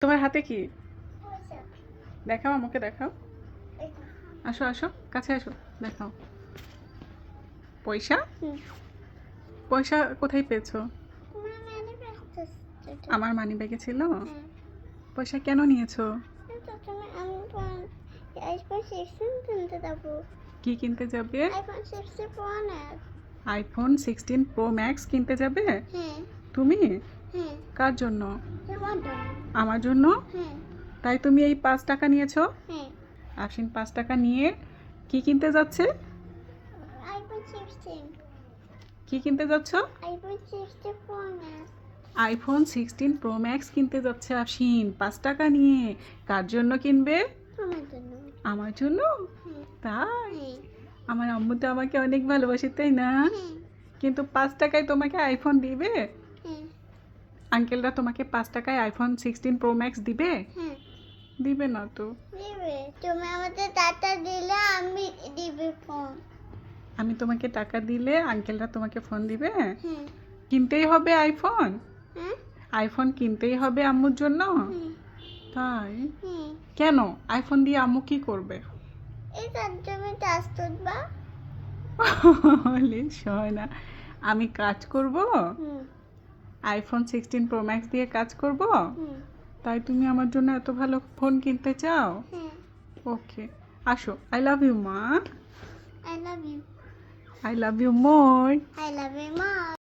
তোমার হাতে কি? দেখাও আমাকে দেখাও। আসো আসো কাছে আসো দেখাও। পয়সা? পয়সা কোথায় পেয়েছ? আমার মানি ব্যাগে ছিল? পয়সা কেন নিয়েছো? কি কিনতে যাবে? আইফোন সিক্সটিন প্রো ম্যাক্স কিনতে যাবে? তুমি? কার জন্য? আমার জন্য? তাই তুমি এই পাঁচ টাকা নিয়েছো? আশ্বিন পাঁচ টাকা নিয়ে কি কিনতে যাচ্ছে? কি কিনতে যাচ্ছ? আইফোন সিক্সটিন প্রো ম্যাক্স কিনতে যাচ্ছে আশ্বিন পাঁচ টাকা নিয়ে। কার জন্য কিনবে? আমার জন্য। তাই? আমার আম্মু তো আমাকে অনেক ভালোবাসে তাই না? কিন্তু পাঁচ টাকায় তোমাকে আইফোন দিবে? আঙ্কেলরা তোমাকে পাঁচ টাকায় আইফোন সিক্সটিন প্রো ম্যাক্স দিবে? দিবে না তো। দিবে। তুমি আমাদের টাটা দিলে আমি দিবে ফোন আমি তোমাকে টাকা দিলে আঙ্কেলরা তোমাকে ফোন দিবে? কিনতেই হবে আইফোন আইফোন কিনতেই হবে আম্মুর জন্য? তাই? কেন? আইফোন দিয়ে আম্মু কি করবে? এই তুমি বলিস হয় না। আমি কাজ করব? আইফোন সিক্সটিন প্রো ম্যাক্স দিয়ে কাজ করব? তাই তুমি আমার জন্য এত ভালো ফোন কিনতে চাও? ওকে আসো। আই লাভ ইউ মা। I love you I love you more I love you মা